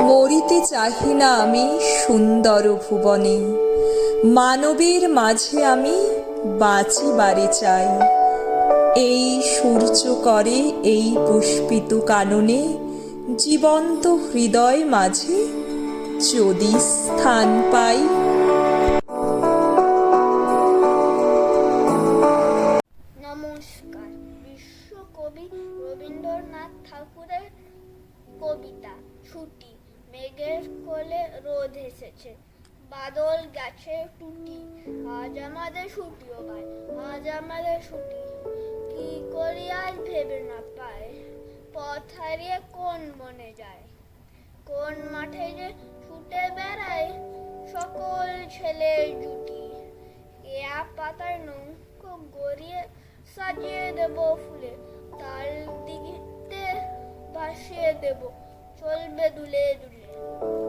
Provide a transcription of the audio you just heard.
মরিতে চাহি না আমি সুন্দর ভুবনে। মানবের মাঝে আমি বাঁচিবারে চাই। এই সূর্য করে এই পুষ্পিত কাননে, জীবন্ত হৃদয় মাঝে যদি স্থান পাই। নমস্কার। বিশ্বকবি রবীন্দ্রনাথ ঠাকুরের কবিতা ছুটি মেঘের কোলে রোদ এসেছে। বাদল গেছে টুটি, আজ আমাদের ছুটি ও ভাই, আজ আমাদের ছুটি কি করি আজ ভেবে না পায়, পথ হারিয়ে কোন মনে যায়? কোন মাঠে যে ছুটে বেড়ায় সকল ছেলে জুটি? এয়া পাতার নৌকো গড়িয়ে সাজিয়ে দেব ফুলে বসিয়ে দেব। চলবে দুলে দুলে।